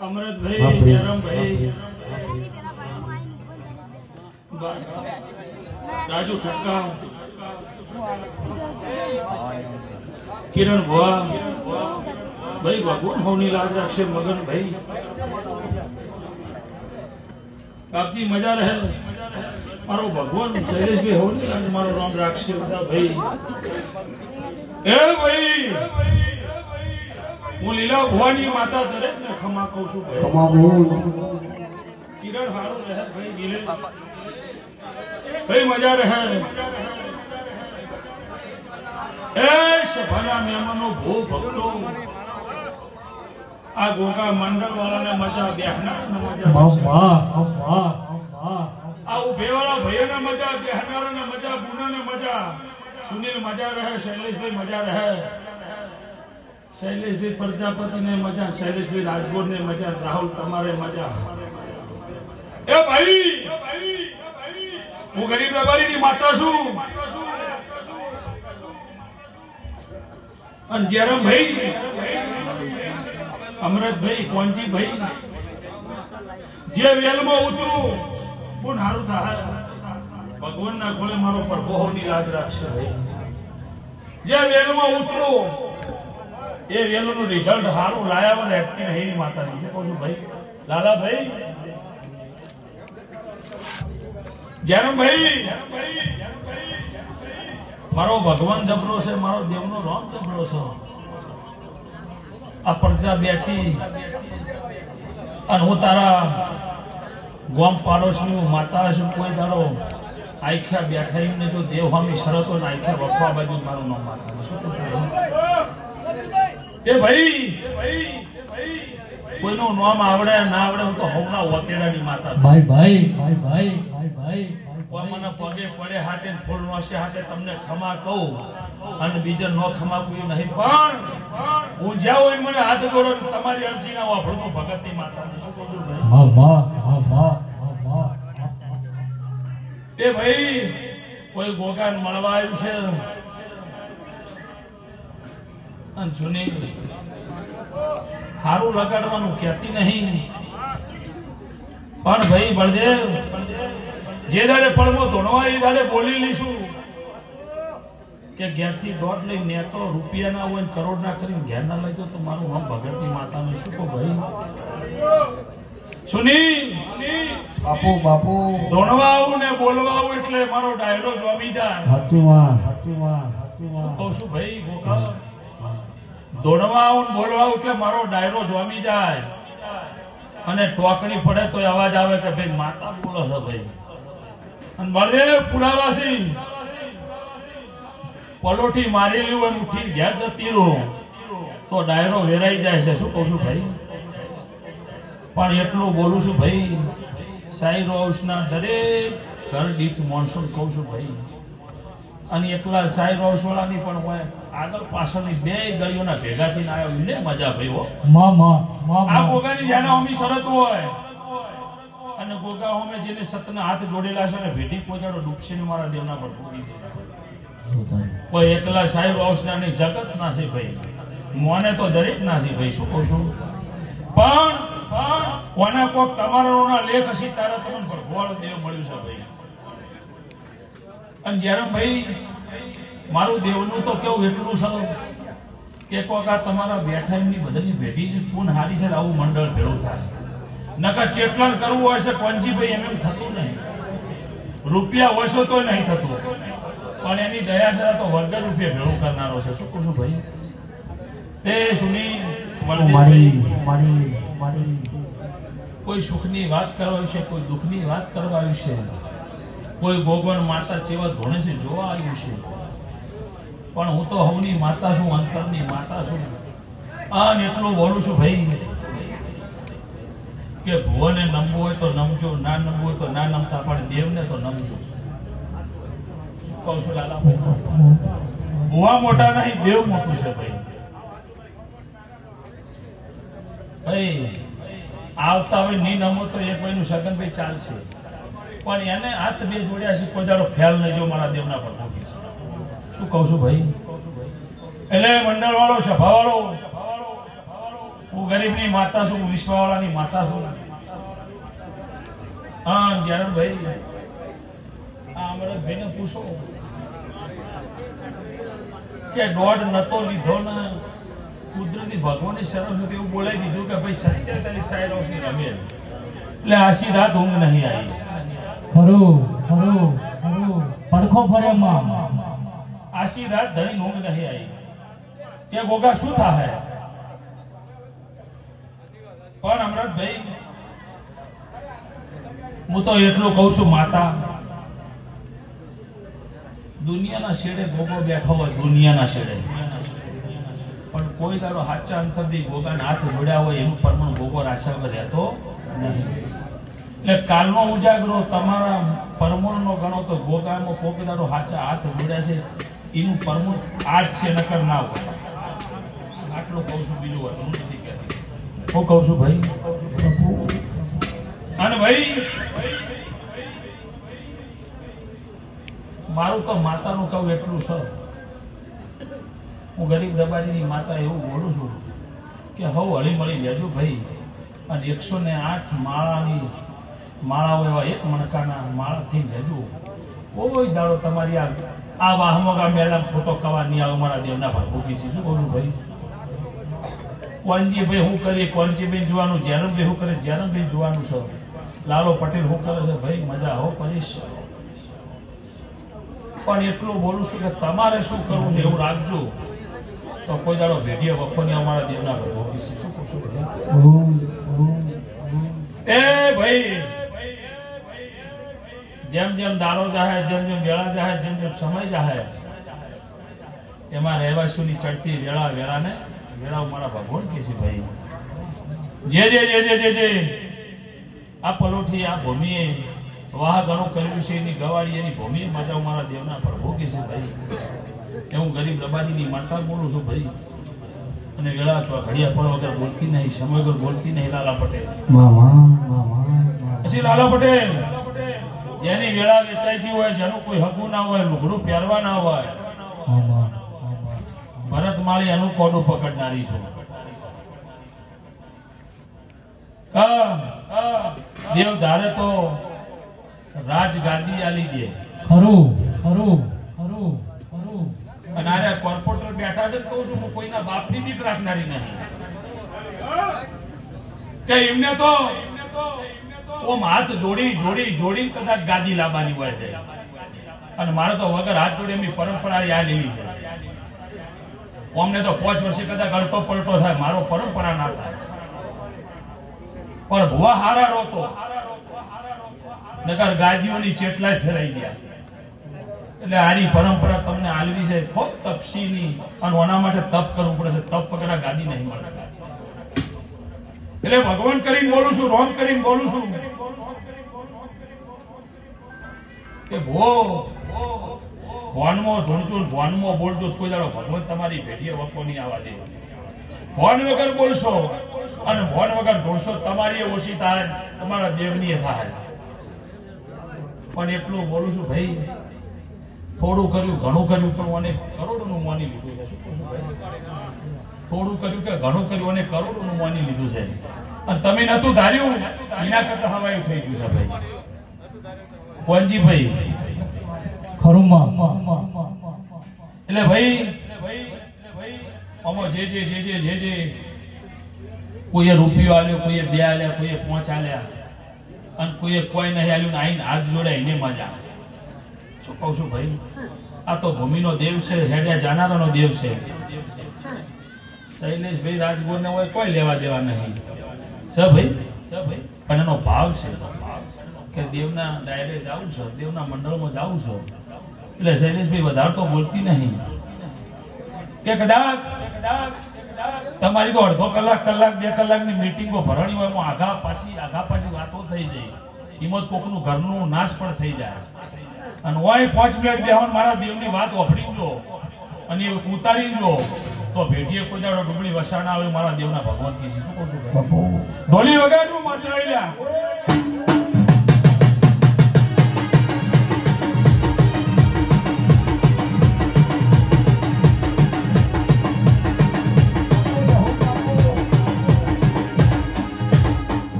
અમૃતભાઈ રાજુ ઠક્કા કિરણ ભુવા. ભાઈ ભગવાન હોની લાજ રાખશે મગન ભાઈ. બાપજી મજા રહે. મારો ભગવાન શૈલેષભાઈ હોની લાજ મારો રામ રાખશે બધા ભાઈ. એ ભાઈ! હું લીલા ભવાની માતા દરેક ને ખમા કહું છું ખમા બોલ કિરણ હારું રહે ભાઈ ગિલે ભાઈ મજા રહે. એ સભાના મહેમાનો ભો ભક્તો. આ ગોકા મંડળ વાળાને મજા બેહનાર મજા અમ્મા અમ્મા અમ્મા આ ઉભેવાળા ભાઈઓને મજા બેહનારને મજા ગુનાને મજા. સુનિલ મજા રહે, શૈલેષભાઈ મજા રહે. શૈલેષભાઈ પ્રજાપતિને મજા, શૈલેષભાઈ રાજગોરને મજા, રાહુલ તમારે મજા. એ ભાઈ! હું ગરીબ વેપારીની માતા છું. અને જયરામભાઈ, અમરતભાઈ કોંજીભાઈ જે વેલમાં ઉતરું, પણ હારું થાય. ભગવાનના ખોળે મારો પ્રભોની લાજ રાખશે. જે વેલમાં ઉતરું, એ વેલનું રિઝલ્ટ સારું લાયા મને એક્ટિંગ નહીં માતાજી. શું કહું છું ભાઈ? લાલાભાઈ? જ્ઞાનભાઈ મારો ભગવાન જબરો છે, મારો દેવનો રામ જબરો છે. આ પ્રજા બેઠી અને હું તારા ગોમ પાડોશી માતા છું, કોઈ દાડો આખ્યા બેઠા એમને જો દેવહામી શરતો આખ્યા વખવા બાજુ મારું નામ માતા શું કહું એ ભાઈ કોઈનું નામ આવડે ના આવડે હું તો હવના વતેડાની માતા ભાઈ ભાઈ ભાઈ ભાઈ ભાઈ ભાઈ કોઈ મને પગે પડે ને ફૂલ નોશે હાટે તમને ખમા કહું અને બીજા નો ખમા કોઈ નહીં. પણ હું જ્યાં હોય મને હાથ જોડો તમારી અરજી ના વાપરું ની ભગતની મમ્મા ભાઈ, કોઈ ગોગાન મળવા આવ્યું છે? જૂની, હારું લગાડવાનું કહેતી નહીં. પણ ભાઈ, બળદેવ, જે દાડે પડવો ધોણવા એ દાડે બોલી લઈશું. કે ઘેરથી દોઢ લઈ ને તો રૂપિયાના હોય ને કરોડ કરીને ઘેર ના લઈ તો મારું નામ ભગતની માતાનું શું કહું ભાઈ? સુની બાપુ બાપુ. ધોણવા ને બોલવા એટલે મારો ડાયરો જોમી જાય. સાચી વાત સાચી વાત સાચી વાત. કહું છું ભાઈ દોડવા આવું ને બોલવા એટલે મારો ડાયરો જોમી જાય. અને ટોકરી પડે તો અવાજ આવે કે ભાઈ માતા બોલો છે ભાઈ. અને બળદેવ પુરાવાસી. પલોઠી મારેલી હોય ઉઠી ઘેર જતી રહું. તો ડાયરો વેરાઈ જાય છે. શું કહું છું ભાઈ? પણ એટલું બોલું છું ભાઈ સાઈ હાઉસના દરેક ઘર દીઠ મોનસૂન કહું છું ભાઈ અને એકલા સાહેબ રોશ વાળાની પણ હોય આગળ પાછળની બે ગળીઓના ભેગા થઈને આવ્યો એમને મજા ભાઈ હો. આ ગોગાની જેને અમી શરત હોય. અને ગોગા હોમે જેને સતના હાથ જોડેલા છે ને ભેટી પોજાડો ડૂબશે ને મારા દેવના પર પૂરી કોઈ એકલા સાહેબ રોશનાની જગત ના છે ભાઈ. મોને તો દરેક ના છે ભાઈ શું કહું છું? પણ પણ કોના કોક તમારાના લેખ હશે તારા તમને ભગવાન દેવ મળ્યું છે ભાઈ. અને જ્યારે ભાઈ મારું દેવનું તો કેવું એટલું છે કે કોક આ તમારા બેઠા એમની બધાની ભેટી ફૂન હારી છે આવું મંડળ ભેળું થાય. નકર ચેટલાન કરવું હોય છે કોંજીભાઈ એમ એમ થતું નહીં. રૂપિયા ઓછો તો નહીં થતું. પણ એની દયા છે તો વર્ગ રૂપિયા ભેળું કરનારો છે. શું કહું છું ભાઈ? તે સુની મારી મારી મારી. કોઈ સુખની વાત કરવા વિશે કોઈ દુઃખની વાત કરવા વિશે કોઈ ભગવાન માતા જેવા ધોણે છે જોવા આવ્યું છે. પણ હું તો હવની માતા છું અંતરની માતા છું. અને એટલું બોલું છું ભાઈ કે ભુવને નમવું હોય તો નમજો ના નમવું હોય તો ના નમતા પણ દેવને તો નમજો. કહું છું લાલા ભુવા મોટા નહીં દેવ મોટું છે ભાઈ. ભાઈ, આવતા હોયની નમો તો એક ભાઈનું સગન ભાઈ ચાલશે. પણ એને હાથ બે જોડ્યા છે કોઈ ફેલ નહીં, જો મારા દેવના પર ભોગી શું કહું છું ભાઈ? એટલે મંડળ વાળો સભા વાળો હું ગરીબની માતા છું, હું વિશ્વાવાળાની માતા છું. હા જ્યારે ભાઈ, આ અમરતભાઈને પૂછો કે દોઢ નતો લીધો ને? કુદરતી ભગવાને સરસ્વતી એવું બોલાવી દીધું કે ભાઈ સત્તર તારીખ સાહેબ રોશની રમે એટલે આશી રાત ઊંઘ નહીં આવી. ખરું ખરું ખરું પડખો ફરે માં આશી રાત ધણી ઊંઘ નહીં આવી. કે ગોગા શું થાય પણ અમરતભાઈ હું તો એટલું કહું છું માતા દુનિયાના છેડે ગોગો બેઠો હોય દુનિયાના છેડે. પણ કોઈ તારો હાચા અંતરથી ભોગાને હાથ જોડ્યા હોય એનું પરમાણુ ભોગો રાશા રહેતો નહીં. એટલે કાલનો ઉજાગરો તમારા પરમણનો ગણો તો ભોગામાં કોક તારો સાચા હાથ જોડ્યા છે એનું પરમોણ આજ છે નકર ના હોય. આટલું કહું છું બીજું વાત હું નથી કહેતી. હું કહું છું ભાઈ અને ભાઈ મારું તો માતાનું કહું એટલું છે. હું ગરીબ રબારીની માતા એવું બોલું છું કે હવ હળી મળી લેજો ભાઈ. અને એકસો ને આઠ માળાની માળાઓ એવા એક મણકાના માળાથી લેજો. કોઈ દાડો તમારી આ આ વાહમોગા મેળા ફોટો કવા નહીં આવે, મારા દેવના પર ભૂકી શું છું ભાઈ? કોનજીભાઈ હું કરીએ? કોનજીભાઈ જોવાનું જેરમભાઈ શું કરે? જેરમભાઈ જોવાનું છે. લાલો પટેલ શું કરે છે? ભાઈ, મજા હો કરીશ પણ એટલું બોલું છું કે તમારે શું કરવું એવું રાખજો. તો કોઈ દાડો ભેટીએ વખોની અમારા દેવના પર શું કહું છું ભાઈ ઓમ ઓમ ઓમ એ ભાઈ! જેમ જેમ દાડો જાહે જેમ જેમ વેળા જાહે જેમ જેમ સમય જાહે એમાં રહેવાસીઓની ચડતી વેળા વેળાને વેળા મારા ભગવાન કે છે ભાઈ. જે જે જે જે જે જે. આ પલોઠી આ ભૂમિએ વાહ ઘણું કર્યું છે એની ગવાડી એની ભૂમિએ મજા મારા દેવના પ્રભુ કે છે ભાઈ. એ હું ગરીબ રબારીની માતા બોલું છું ભાઈ. અને વેળા છો ઘડિયા પર વગર બોલતી નહીં સમય વગર બોલતી નહીં લાલા પટેલ. પછી લાલા પટેલ જેની વેળા વેચાઈતી હોય જેનું કોઈ હકું ના હોય લુગડું પહેરવા ના હોય. ભરત માળી એનું કોડું પકડનારી છું. દેવ ધારે તો રાજગાદી આલી દે. ખરું ખરું. અને આરે કોર્પોરેટર બેઠા છે કહું છું, હું કોઈના બાપની બીક રાખનારી નહીં કે એમને તો ઓમ હાથ જોડી જોડી જોડી કદાચ ગાદી લાવવાની હોય છે. અને મારે તો વગર હાથ જોડે એમની પરંપરા આ લેવી છે. ઓમને તો પાંચ વર્ષે કદાચ અડતો પલટો થાય, મારો પરંપરા ના થાય. પણ ભુવા હારા રોતો. નગર ગાદીઓની ચેટલાય ફેરાઈ ગયા. એટલે આની પરંપરા તમને આલવી છે ખૂબ તપસીની અને ઓના માટે તપ કરવું પડે છે. તપ વગર ગાદી નહીં મળે. એટલે ભગવાન કરીને બોલું છું રોંગ કરીને બોલું છું. કે ભો, ભોનમાં ધૂણજો ભોનમાં બોલજો કોઈ દાડો ભગવાન તમારી ભેટીએ વખો નહીં આવવા દે. ભોન વગર બોલશો અને ભોન વગર ધૂણશો, તમારી ઓછી થાય, તમારા દેવની થાય. પણ એટલું બોલું છું, ભાઈ થોડું કર્યું, ઘણું કર્યું, પણ મને કરોડોનું માની લીધું છે. ભાઈ? થોડું કર્યું કે ઘણું કર્યું અને કરોડોનું માની લીધું છે. અને તમે નતું ધાર્યું, એના કરતા હવાયું થઈ ગયું છે ભાઈ. કોનજીભાઈ ખરું માં એટલે ભાઈ, આમાં જે જે જે જે જે જે કોઈએ રૂપિયો આલ્યો, કોઈએ બે આલ્યા, કોઈએ પાંચ આલ્યા, અને કોઈએ કોઈ નહીં આલ્યું ને આઈને હાથ જોડે એને મજા. શું કહું છું ભાઈ, આ તો ભૂમિનો દેવ છે હેડ્યા જાનારાનો દેવ છે. શૈલેષભાઈ રાજગોરને હોય કોઈ લેવા દેવા નહીં. છે ભાઈ? પણ એનો ભાવ છે કે દેવના ડાયરે જાવું છો, દેવના મંડળમાં જાવું છો. એટલે શૈલેષભાઈ વધારે તો બોલતી નહીં. કે કદાચ તમારી તો અડધો કલાક કલાક, બે કલાકની મીટિંગો ભરણી હોય, એમાં આઘા પાછી આઘા પાછી વાતો થઈ જાય. જ કોકનું ઘરનું નાશ પણ થઈ જાય. અને ઓય પાંચ મિનિટ બેહવાનું મારા દેવની વાત ઓફડી જો. અને એ ઉતારી જો. તો ભેટીએ કોઈ દાડો ડુબળી વસાણા આવે મારા દેવના ભગવાન કી શું કહું છું ડોલી બાપુ. ઢોલી વગાડ્યું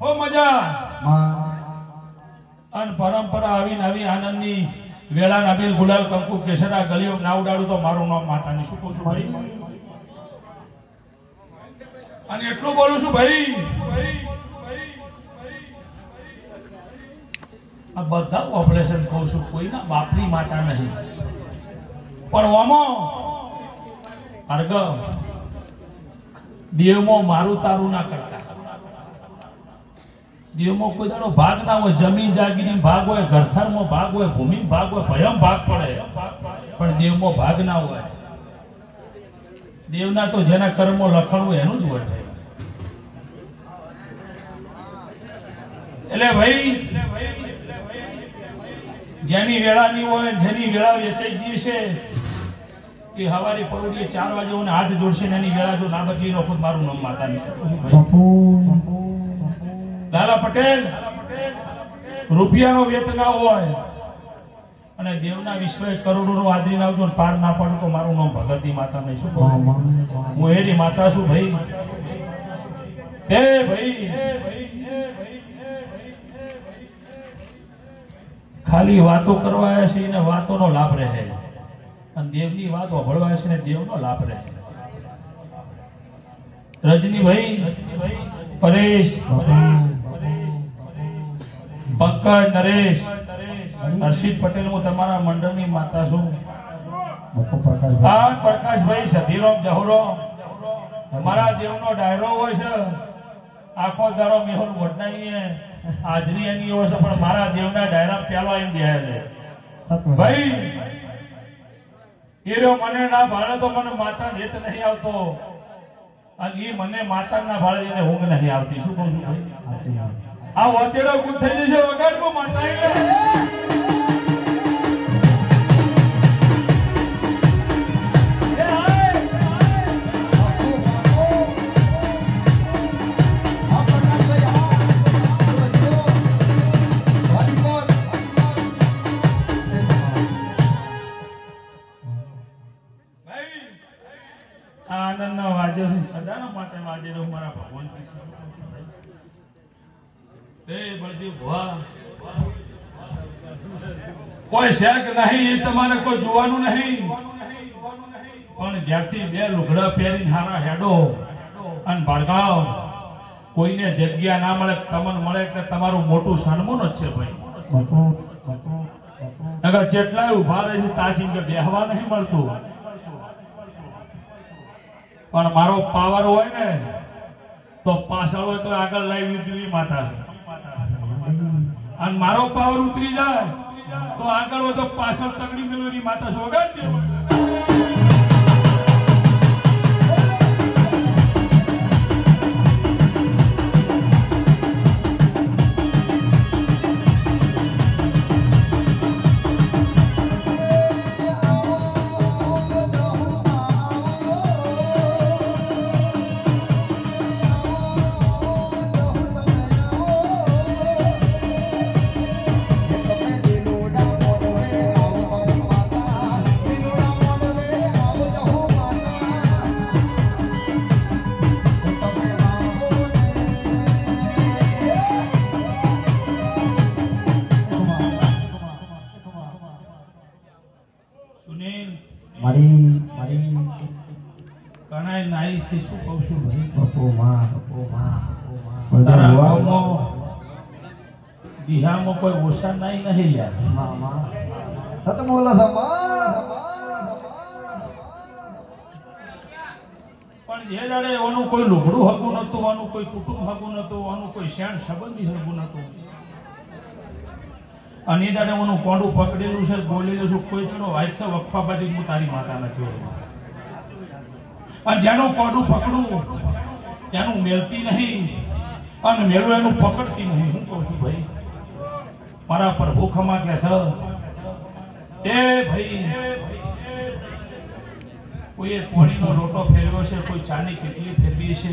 માટે મજા. અન પરંપરા આવીને આવી આનંદની વેળા નાબેલ ગુલાલ કંકુ કેસરા ગલીઓ ના ઉડાડું તો મારું નામ માતાની. શું કહું છું ભાઈ? અને એટલું બોલું છું ભાઈ. આ બધા ઓપરેશન કહું છું કોઈના બાપની માતા નહીં. પણ ઓમો અર્ગ દેવમાં મારું તારું ના કરતા. દેવમાં કોઈ દાડો ભાગ ના હોય. જમીન જાગીરી ભાગ હોય, ઘરથારમાં ભાગ હોય, ભૂમિ ભાગ હોય, ભયમ ભાગ પડે. પણ દેવમાં ભાગ ના હોય. દેવના તો જેના કર્મો લખણ હોય એનું જ હોય એટલે ભાઈ, જેની વેળાની હોય, જેની વેળા વેચાઈ ગઈ છે, એ હવારે પરોડીએ ચાર વાગે હાથ જોડશે એની વેળા જો ના બદલી નો ખુદ મારું નામ માતા બાપુ. લાલા પટેલ રૂપિયાનો વેત ના હોય અને દેવના વિશ્વે કરોડોનો આદરી આવજો લાવજો પાર ના પાડું તો મારું નામ ભગતી માતા નહીં. શું હું એની માતા છું ભાઈ. હે ભાઈ. ખાલી વાતો કરવા આવ્યા છે એને વાતોનો લાભ રહે. અને દેવની વાત વભળવા છે ને દેવનો લાભ રહે. રજનીભાઈ પરેશ. પંકજ નરેશ. હર્ષિત પટેલ, હું તમારા મંડળની માતા છું. આ પ્રકાશભાઈ, સધીરામ જહુરો અમારા દેવનો ડાયરો હોય છે. આખો દારો મેહુલ વડનાઈએ હાજરી એની હોય છે, પણ મારા દેવના ડાયરા પેલો એમ દેહાય છે. ભાઈ, એ રહ્યો મને ના ભાડે તો મને માતા નેત નહીં આવતો. અને એ મને માતા ના ભાડે એને ઊંઘ નહીં આવતી. શું કહું છું ભાઈ? આ વાતેડો ગુલ થઈ જશે વગાડવું માતા કોઈ શેક નહીં, તમારે કોઈ જોવાનું નહીં. પણ જ્યાંથી બે લુગડા પહેરીને હારા હેડો અને ભડકાવ કોઈને જગ્યા ના મળે, તમને મળે એટલે તમારું મોટું સન્માન જ છે ભાઈ. અગર જેટલાય ઊભા રહે છે તાજી કે બેહવા નહીં મળતું. પણ મારો પાવર હોય ને, તો પાછળ હોય તો આગળ લાવી દીધી માતા છે અને મારો પાવર ઉતરી જાય તો આગળ વધો પાછળ તકડી મેળવેલી માતા છે વગાડ ઓછા પણ જે દાડે એનું કોઈ લુગડું હકું નતું આનું કોઈ કુટુંબ હકું નતું આનું કોઈ શેણ સંબંધી હકું નતું અને એ દાડે ઓનું કોંડું પકડેલું છે બોલેલું છું, કોઈ તેનો વાયખે વખવા બાજુ હું તારી માતા નથી અને જેનું કોડું પકડું એનું મેલતી નહીં. અને મેળું એનું પકડતી નહીં. હું કહું છું ભાઈ મારા પ્રભુ ખમા કે છે. તે ભાઈ કોઈએ કોળીનો લોટો ફેરવ્યો છે કોઈ ચાની કેટલી ફેરવી છે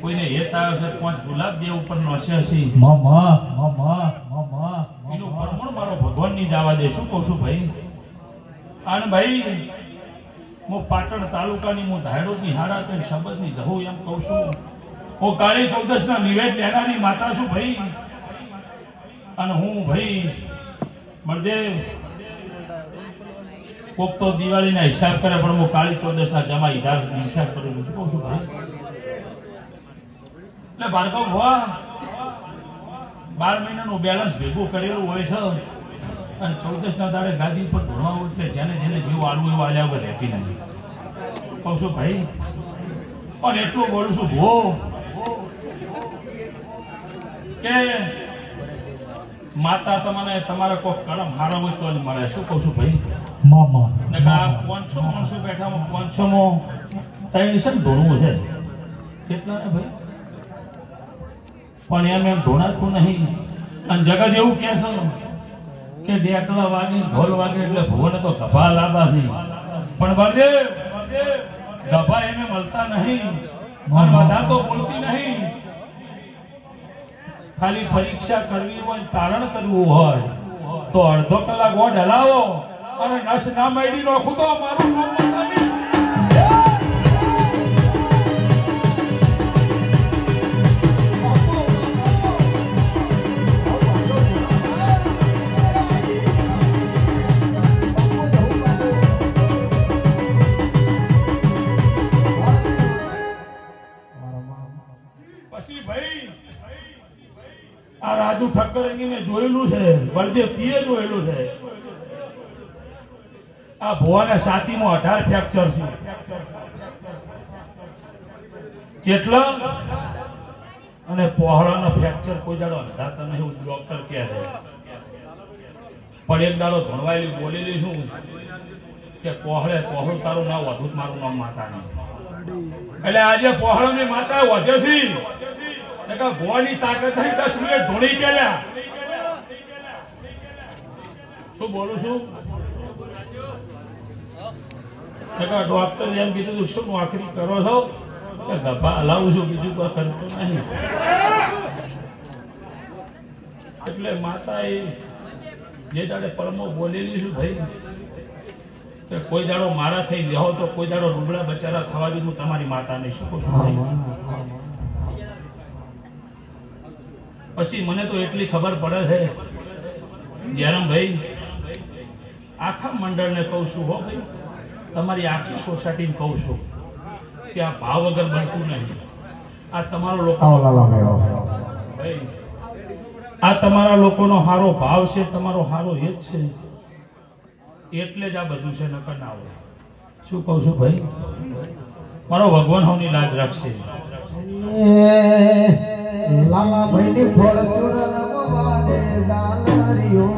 કોઈને હેત આવ્યો છે પાંચ ગુલાબ દેવ ઉપર નોશે હશે મામા મામા મામા એનું પરમણ મારો ભગવાનની જ જવા દે શું કહું છું ભાઈ? અને ભાઈ હું પાટણ તાલુકાની, હું ધાયડોની હાડા તે શબ્દની જહું એમ કહું છું. હું કાળી ચૌદશના નિવેદ લેનારી માતા છું ભાઈ. અને હું ભાઈ બળદેવ. કોક તો દિવાળીના હિસાબ કરે, પણ હું કાળી ચૌદશના જમા ઈધાર હિસાબ કરું છું. શું કહું છું ભાઈ? એટલે ભાર્ગવ ભવા, બાર મહિનાનું બેલેન્સ ભેગું કરેલું હોય છે. અને ચૌદસના દાડે ગાદી પર ધોળવા એટલે જેને જેને જીવ આલવું એવું આલ્યા વગર રહેતી નથી. કહું છું ભાઈ પણ એટલું બોલું છું ભો. કે માતા તમને તમારે કોઈ કલમ હારો હોય તો જ મળે. શું કહું છું ભાઈ? મામા. ને આ પાંચસો માણસો બેઠામાં પાંચસો માં ત્રણ છે ને ધોણવું છે. કેટલા ને ભાઈ? પણ એમ એમ ધોણાતું નહીં. અને જગત એવું કહે છે કે ડેકલા વાગે, ઢોલ વાગે એટલે ભુવન તો ગભા લાંબા છે. પણ બળદેવ, ગભા એને મળતા નહીં. અને બધા તો બોલતી નહીં. ખાલી પરીક્ષા કરવી હોય તારણ કરવું હોય, તો અડધો કલાક ઓઢ હલાવો અને નસ ના મળી નોખું તો મારું નામ પછી ભાઈ આ રાજુ ઠક્કર ને જોયેલું છે બળદેવ તીએ જોયેલું છે. આ ભુવાના સાતીમાં અઢાર ફ્રેક્ચર છે. કેટલા અને પહોળાનો ફ્રેક્ચર કોઈ દાડો અંધાતા નહીં હું ડોક્ટર કહે છે? પણ એક દાડો ભણવાયેલી બોલેલી છું કે પહોળે પહોળું તારું નામ વધુ મારું નામ માતા નહીં એટલે આજે પહોળાની માતા વધે છે. એટલે કે ભુવાની તાકાત નહીં, દસ મિનિટ ધોણી ગયેલા શું બોલું છું? એટલે ડોક્ટર એમ કીધું તું, શું નોકરી કરો છો? કે ગભા હલાવું છું, બીજું કોઈ કરતો નહીં. એટલે માતા એ જે દાડે પરમો બોલેલી છું, ભાઈ, કે કોઈ દાડો મારા થઈ ગયો તો કોઈ દાડો રૂબડા બચારા થવા દીધું તમારી માતા નહીં શું કહું છું ભાઈ? પછી મને તો એટલી ખબર પડે છે જયરામભાઈ આખા મંડળને કહું છું હો ભાઈ તમારી આખી સોસાયટીને કહું છું કે આ ભાવ વગર બનતું નહીં. આ તમારો લોકો ભાઈ આ તમારા લોકોનો હારો ભાવ છે તમારો હારો એ જ છે એટલે જ આ બધું છે નકર ના હોય. શું કહું છું ભાઈ? મારો ભગવાન હોની લાજ રાખશે. લાલા ભાઈની ફોર્ચ્યુનર વાગે ઝાલરીઓ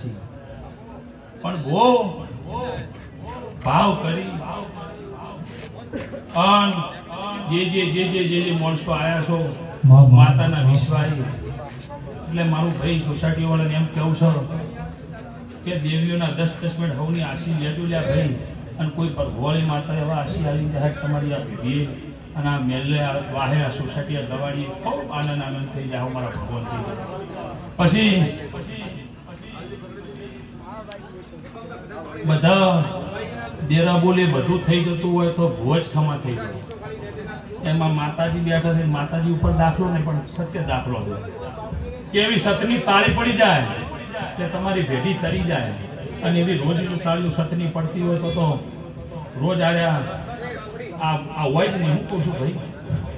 છે. પણ બહુ ભાવ કરી અન જે જે જે જે જે જે માણસો આવ્યા છો માતાના વિશ્વાસી એટલે મારું ભાઈ સોસાયટી વાળાને એમ કેવું છે કે દેવીઓના દસ દસ મિનિટ હવની આશી લેતું લ્યા ભાઈ. અને કોઈ પર હોળી માતા એવા આશી આવી જાય તમારી આ પેઢીએ અને આ મેલે વાહે આ સોસાયટી આ દવાડીએ ખૂબ આનંદ આનંદ થઈ જાય મારા ભગવાન થઈ જાય પછી બધા ડેરા બોલે બધું થઈ જતું હોય તો ભોજ ખમા થઈ જાય. એમાં માતાજી બેઠા છે, માતાજી ઉપર દાખલો નહીં, પણ સત્ય દાખલો છે. એવી સતની તાળી પડી જાય કે તમારી ભેટી તરી જાય અને એવી રોજનું તાળીઓ સતની પડતી હોય તો તો રોજ આર્યા આ આ હોય જ નહીં, હું કહું છું ભાઈ.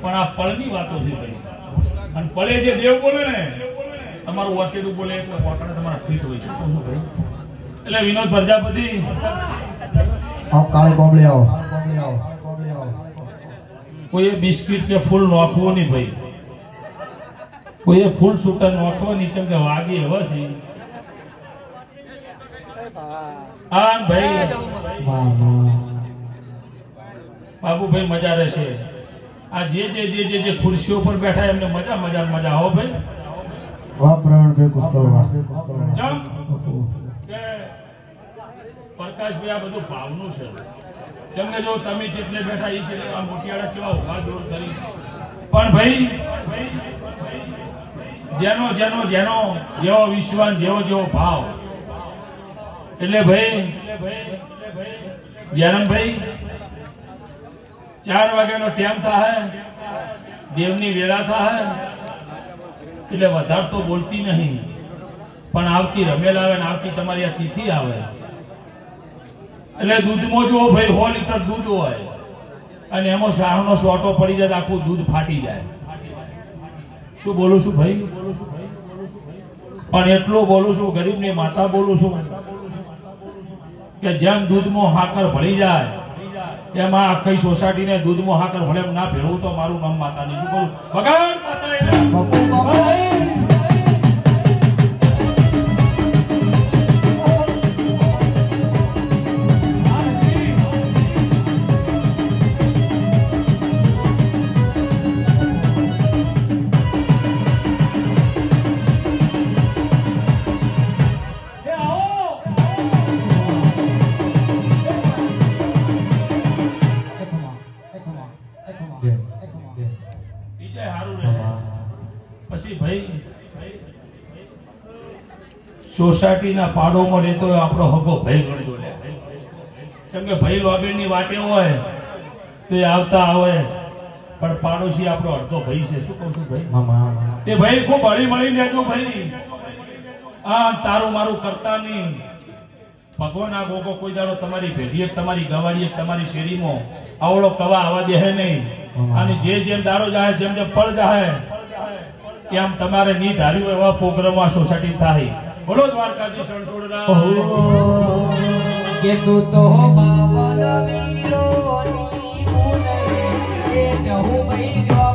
પણ આ પળની વાતો છે ભાઈ. અને પળે જે દેવ બોલે ને, તમારું વતેડું બોલે એટલે વાકડે તમારા ફીટ હોય શું કહું છું ભાઈ એટલે વિનોદ પ્રજાપતિ. આવો કાળી કોંબળી આવો. આવો આવો કોઈએ બિસ્કિટ કે ફૂલ નોખવું નહીં ભાઈ. કોઈએ ફૂલ સૂટર નોખવો નહીં ચમ કે વાગી હવે છે. આન ભાઈ બાબુ ભાઈ. બાબુભાઈ મજા રહેશે આ જે જે જે જે જે ખુરશીઓ પર બેઠા એમને મજા મજા મજા. હો ભાઈ. વાહ પ્રવીણભાઈ કુસ્તો વાહ ચમ. પ્રકાશભાઈ, આ બધું ભાવનું છે. કે જો તમે જેટલે બેઠા એ જેટલે આ મોટિયાળા જેવા ઊભા દૂર કરી. પણ ભાઈ, જેનો જેનો જેનો, જેવો વિશ્વાસ, જેવો જેવો ભાવ. એટલે ભાઈ જયરામભાઈ ચાર વાગ્યાનો ટાઈમ થાય દેવની વેળા થાય એટલે વધારે તો બોલતી નહીં. પણ આવતી રમેલ આવે ને આવતી તમારી આ તિથિ આવે. એટલે દૂધમાં જો ભાઈ, સો લીટર દૂધ હોય અને એમાં શાહનો સોટો પડી જાય આખું દૂધ ફાટી જાય. શું બોલું છું ભાઈ? પણ એટલું બોલું છું, ગરીબની માતા બોલું છું કે જેમ દૂધમાં હાકર ભળી જાય, એમાં આખી સોસાયટીને દૂધમાં હાકર ભળે ના ભેળવું તો મારું નામ માતાની. શું કહું વગર માતા ભાઈ. સોસાયટીના પાડોમાં રહેતો હોય આપણો હગો ભાઈ ગણજો લે. કેમ કે ભાઈ લોબીની વાટે હોય તો એ આવતા આવે પણ પાડોશી આપણો અડધો ભાઈ છે. શું કહું છું ભાઈ? મામા તે ભાઈ ખૂબ હળી મળી લેજો ભાઈ. આ તારું મારું કરતા નહીં. ભગવાન આ ગોગો કોઈ દાડો તમારી ભેટીએ તમારી ગવાડીએ તમારી શેરીમાં આવડો કવા આવવા દે નહીં. અને જે જેમ દારો જાય જેમ જેમ પળ જાય એમ તમારે ની ધાર્યું એવા પ્રોગ્રામ આ સોસાયટી થાય. બોલો દ્વારકાધીશ રણછોડરામ. કે તું તો બાવન વીરોની ની રે, એ જહુ ભઈ જોપડી